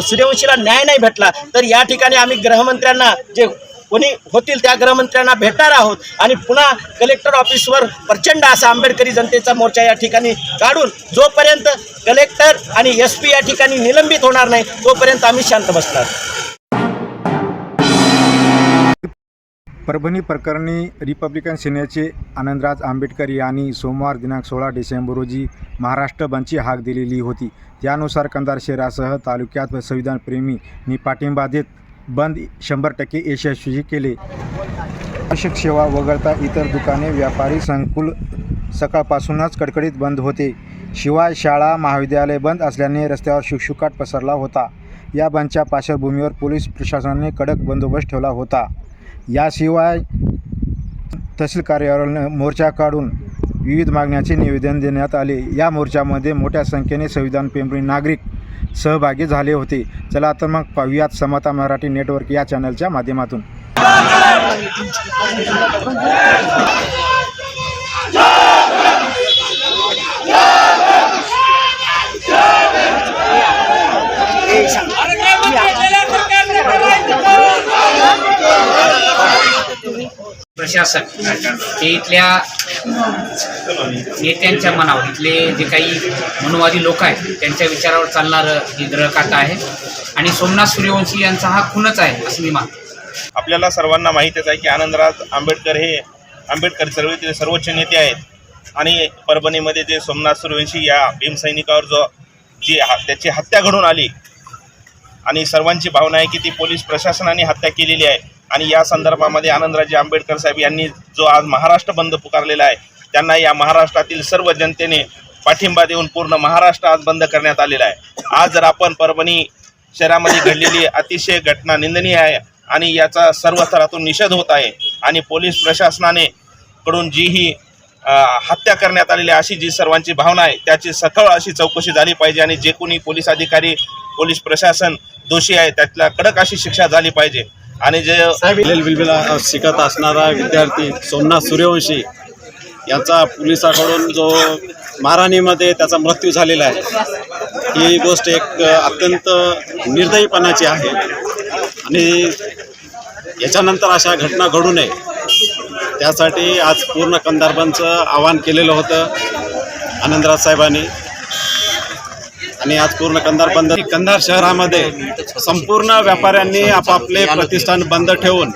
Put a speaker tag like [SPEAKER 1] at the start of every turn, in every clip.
[SPEAKER 1] सूर्यवंशीला न्याय नाही भेटला तर या ठिकाणी आम्ही गृहमंत्र्यांना जे कोणी होतील त्या गृहमंत्र्यांना भेटणार आहोत आणि पुन्हा कलेक्टर ऑफिसवर प्रचंड असा आंबेडकरी जनतेचा मोर्चा या ठिकाणी काढून जोपर्यंत कलेक्टर आणि एस पी या ठिकाणी निलंबित होणार नाही तोपर्यंत आम्ही शांत बसणार.
[SPEAKER 2] परभणी प्रकरणी रिपब्लिकन सेनेचे आनंदराज आंबेडकर यांनी सोमवार दिनांक सोळा डिसेंबर रोजी महाराष्ट्र बंदची हाक दिलेली होती. त्यानुसार कंधार शहरासह तालुक्यात संविधानप्रेमींनी पाठिंबा देत बंद शंभर टक्के यशस्वी केले. आवश्यक सेवा वगळता इतर दुकाने व्यापारी संकुल सकाळपासूनच कडकडीत बंद होते. शिवाय शाळा महाविद्यालय बंद असल्याने रस्त्यावर शुकशुकाट पसरला होता. या बंदच्या पार्श्वभूमीवर पोलीस प्रशासनाने कडक बंदोबस्त ठेवला होता. याशिवाय तहसील कार्यालयानं मोर्चा काढून विविध मागण्याचे निवेदन देण्यात आले या मोर्चामध्ये मोठ्या संख्येने संविधान प्रेमी नागरिक सहभागी झाले होते चला तर मग पाहूयात समता मराठी नेटवर्क या चॅनलच्या माध्यमातून
[SPEAKER 3] प्रशासन. हे इथल्या नेत्यांच्या मनावर इथले जे काही मनुवादी लोक आहेत त्यांच्या विचारावर चालणारं हे ग्रहखातं आहे. आणि सोमनाथ सूर्यवंशी यांचा हा खूनच आहे असं मी मानतो.
[SPEAKER 4] आपल्याला सर्वांना माहीतच आहे की आनंदराज आंबेडकर हे आंबेडकर चळवळीतील सर्वोच्च नेते आहेत. आणि परभणीमध्ये जे सोमनाथ सूर्यवंशी या भीमसैनिकावर जो जी हा त्याची हत्या घडून आली. आणि सर्वांची भावना आहे की ती पोलीस प्रशासनाने हत्या केलेली आहे. आणि या संदर्भामध्ये आनंदराजे आंबेडकर साहेब यांनी जो आज महाराष्ट्र बंद पुकारलेला आहे त्यांना या महाराष्ट्रातील सर्व जनतेने पाठिंबा देऊन पूर्ण महाराष्ट्र आज बंद करण्यात आलेला आहे. आज जर आपण परभणी शहरामध्ये घडलेली अतिशय घटना निंदनीय आहे आणि याचा सर्व स्तरातून निषेध होत आहे आणि पोलीस प्रशासनाने कडून जी ही हत्या करण्यात आलेली आहे, अशी जी सर्वांची भावना आहे त्याची सखळ अशी चौकशी झाली पाहिजे आणि जे कोणी पोलीस अधिकारी पोलीस प्रशासन दोषी आहे त्यातल्या कडक अशी शिक्षा झाली पाहिजे. आणि जे
[SPEAKER 5] बिलेल बिलबिला शिकत असणारा विद्यार्थी सोमनाथ सूर्यवंशी याचा पोलिसाकडून जो मारहाणीमध्ये त्याचा मृत्यू झालेला आहे ही गोष्ट एक अत्यंत निर्दयीपणाची आहे. आणि याच्यानंतर अशा घटना घडू नये. त्यासाठी आज पूर्ण कंदारबांचं आवाहन केलेलं होतं आनंदराज साहेबांनी. आणि आज पूर्ण कंधार बंद कंधार शहरामध्ये संपूर्ण व्यापाऱ्यांनी आपापले प्रतिष्ठान बंद ठेवून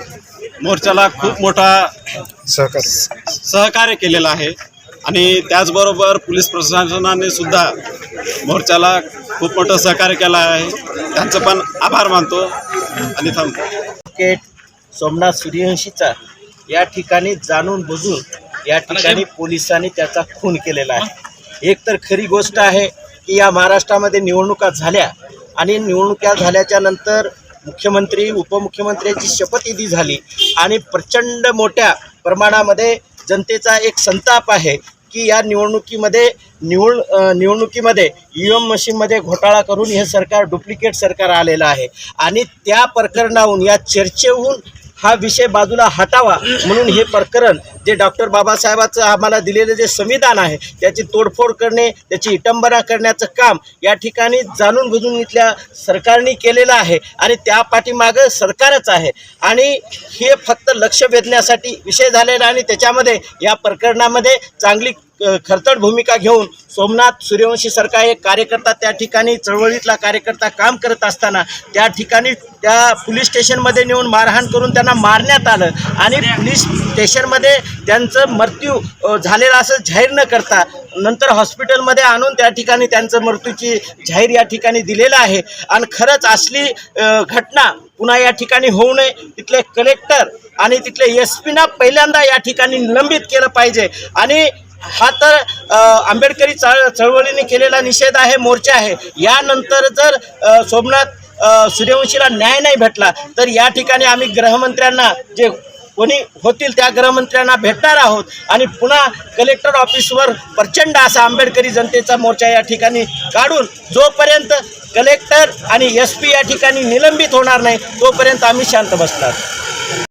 [SPEAKER 5] मोर्चाला खूप मोठा सहकार्य सहकार्य केलेलं आहे. आणि त्याचबरोबर पोलीस प्रशासनाने सुद्धा मोर्चाला खूप मोठं सहकार्य केलं आहे. त्यांचं पण आभार मानतो. आणि थांबतो
[SPEAKER 1] सोमनाथ सूर्यवंशीचा या ठिकाणी जाणून बुजून या ठिकाणी पोलिसांनी त्याचा खून केलेला आहे. एक तर खरी गोष्ट आहे की या महाराष्ट्रामध्ये निवडणुका झाल्या आणि निवडणुका झाल्याच्यानंतर मुख्यमंत्री उपमुख्यमंत्र्यांची शपथविधी झाली आणि प्रचंड मोठ्या प्रमाणामध्ये जनतेचा एक संताप आहे की या निवडणुकीमध्ये निवड निवडणुकीमध्ये ई एम मशीनमध्ये घोटाळा करून हे सरकार डुप्लिकेट सरकार आलेलं आहे. आणि त्या प्रकरणाहून या चर्चेहून हा विषय बाजूला हटावा म्हणून हे प्रकरण जे डॉक्टर बाबासाहेबाचं आम्हाला दिलेलं जे संविधान आहे त्याची तोडफोड करणे त्याची इटंबना करण्याचं काम या ठिकाणी जाणून बुजून इथल्या सरकारने केलेलं आहे आणि त्या पाठीमागं सरकारच आहे. आणि हे फक्त लक्ष वेधण्यासाठी विषय झालेला आणि त्याच्यामध्ये या प्रकरणामध्ये चांगली खरतड भूमिका घेऊन सोमनाथ सूर्यवंशी सरकार एक कार्यकर्ता त्या ठिकाणी चळवळीतला कार्यकर्ता काम करत असताना त्या ठिकाणी त्या पोलीस स्टेशनमध्ये नेऊन मारहाण करून त्यांना मारण्यात आलं. आणि पोलीस स्टेशनमध्ये त्यांचं मृत्यू झालेला असं जाहीर न करता नंतर हॉस्पिटलमध्ये आणून त्या ठिकाणी त्यांचं मृत्यूची जाहीर या ठिकाणी दिलेलं आहे. आणि खरंच असली घटना पुन्हा या ठिकाणी होऊ नये. तिथले कलेक्टर आणि तिथले एस पीना पहिल्यांदा या ठिकाणी निलंबित केलं पाहिजे. आणि हा तर आंबेडकरी चळ चळवळीने केलेला निषेध आहे मोर्चा आहे. यानंतर जर सोमनाथ सूर्यवंशीला न्याय नाही भेटला तर या ठिकाणी आम्ही गृहमंत्र्यांना जे कोणी होतील त्या गृहमंत्र्यांना भेटणार आहोत. आणि पुन्हा कलेक्टर ऑफिसवर प्रचंड असा आंबेडकरी जनतेचा मोर्चा या ठिकाणी काढून जोपर्यंत कलेक्टर आणि एस पी या ठिकाणी निलंबित होणार नाही तोपर्यंत आम्ही शांत बसणार.